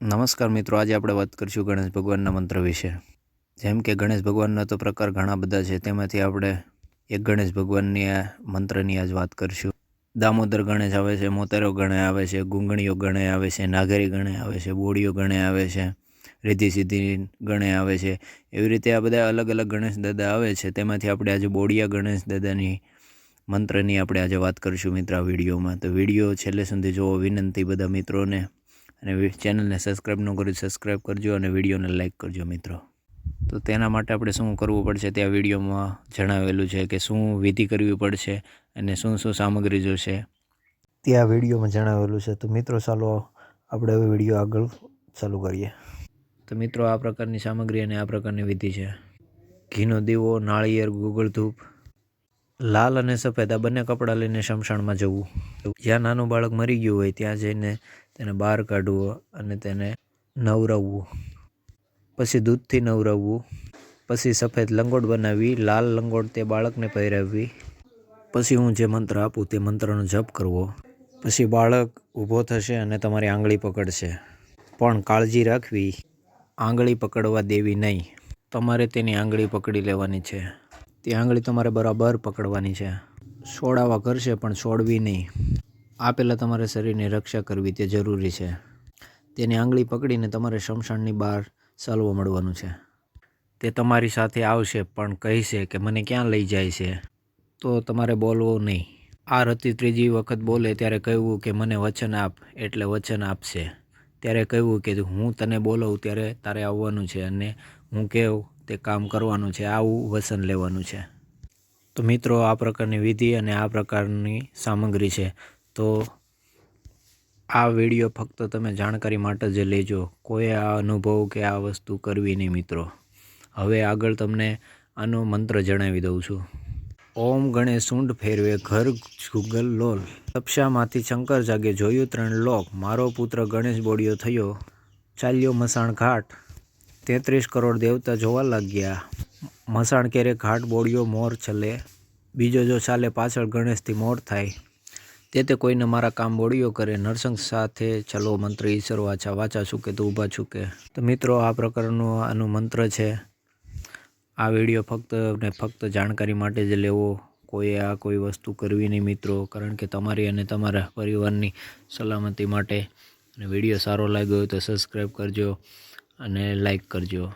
નમસ્કાર મિત્રો, આજે આપણે વાત કરીશું ગણેશ ભગવાનના મંત્ર વિશે. જેમ કે ગણેશ ભગવાનના તો પ્રકાર ઘણા બધા છે, તેમાંથી આપણે એક ગણેશ ભગવાનની આ મંત્રની આજ વાત કરીશું. દામોદર ગણેશ આવે છે, મોતેરો ગણે આવે છે, ગુંગણીઓ ગણે આવે છે નાગરી ગણે આવે છે, બોડીઓ ગણે આવે છે રિદ્ધિ સિદ્ધિ ગણે આવે છે. એવી રીતે આ બધા અલગ અલગ ગણેશ દાદા આવે છે, તેમાંથી આપણે આજે બોડિયા ગણેશ દાદાની મંત્રની આપણે આજે વાત કરીશું મિત્ર વિડીયોમાં. તો વીડિયો છેલ્લે સુધી જોવો, વિનંતી બધા મિત્રોને. અને ચેનલને સબસ્ક્રાઈબ ન કરી સબસ્ક્રાઈબ કરજો અને વિડીયોને લાઈક કરજો મિત્રો. તો તેના માટે આપણે શું કરવું પડશે તે આ વિડીયોમાં જણાવેલું છે કે શું વિધિ કરવી પડશે અને શું શું સામગ્રી જોશે. તે આ વિડીયોમાં જણાવેલું છે. તો મિત્રો ચાલો આપણે હવે વીડિયો આગળ ચાલુ કરીએ. તો મિત્રો આ પ્રકારની સામગ્રી અને આ પ્રકારની વિધિ છે. ઘીનો દીવો, નાળિયેર, ગુગળ ધૂપ, લાલ અને સફેદ આ બંને કપડાં લઈને શમશાનમાં જવું. જ્યાં નાનું બાળક મરી ગયું હોય ત્યાં જઈને તેને બહાર કાઢવો અને તેને નવરાવવું. પછી દૂધથી નવરાવવું. પછી સફેદ લંગોટ બનાવી, લાલ લંગોટ તે બાળકને પહેરાવવી પછી હું જે મંત્ર આપું તે મંત્રનો જપ કરવો. પછી બાળક ઊભો થશે અને તમારી આંગળી પકડશે. પણ કાળજી રાખવી, આંગળી પકડવા દેવી નહીં. તમારે તેની આંગળી પકડી લેવાની છે. તે આંગળી તમારે બરાબર પકડવાની છે. છોડાવા કરશે પણ છોડવી નહીં. આ પહેલાં તમારે શરીરની રક્ષા કરવી તે જરૂરી છે. તેની આંગળી પકડીને તમારે શમશાનની બહાર ચાલવા મળવાનું છે. તે તમારી સાથે આવશે, પણ કહેશે કે મને ક્યાં લઈ જાય છે? તો તમારે બોલવું નહીં. આ રતિ ત્રીજી વખત બોલે ત્યારે કહેવું કે મને વચન આપ, એટલે વચન આપશે. ત્યારે કહેવું કે હું તને બોલાવું ત્યારે તારે આવવાનું છે અને હું કહેવું તે કામ કરવાનું છે, આવું વચન લેવાનું છે. તો મિત્રો, આ પ્રકારની વિધિ અને આ પ્રકારની સામગ્રી છે. તો આ વીડિયો ફક્ત તમે જાણકારી માટે જ લેજો. કોઈ આ અનુભવ કે આ વસ્તુ કરવી નહીં મિત્રો. હવે આગળ તમને આનો મંત્ર જણાવી દઉં છું. ઓમ ગણેશ ઊંડ ફેરવે ઘર જુગલ લોલ. તપસ્યામાંથી શંકર જાગે જોયું ત્રણ લોક. મારો પુત્ર ગણેશ બોડિયો થયો. ચાલ્યો મસાણ ઘાટ. તેત્રીસ કરોડ દેવતા જોવા લાગ્યા. મસાણ કેરે ઘાટ બોડિયો મોર ચલે બીજો જો ચાલે પાછળ ગણેશથી મોર થાય. તે તે કોઈને મારા કામ બોળીઓ કરે, નરસંગ સાથે ચલો મંત્ર ઈશ્વર વાચા વાચા છૂકે તો ઊભા છૂકે તો મિત્રો, આ પ્રકારનું આનું મંત્ર છે. આ વીડિયો ફક્ત ને ફક્ત જાણકારી માટે જ લેવો. કોઈ આ કોઈ વસ્તુ કરવી નહીં મિત્રો, કારણ કે તમારી અને તમારા પરિવારની સલામતી માટે. અને વીડિયો સારો લાગ્યો હોય તો સબસ્ક્રાઈબ કરજો અને લાઈક કરજો.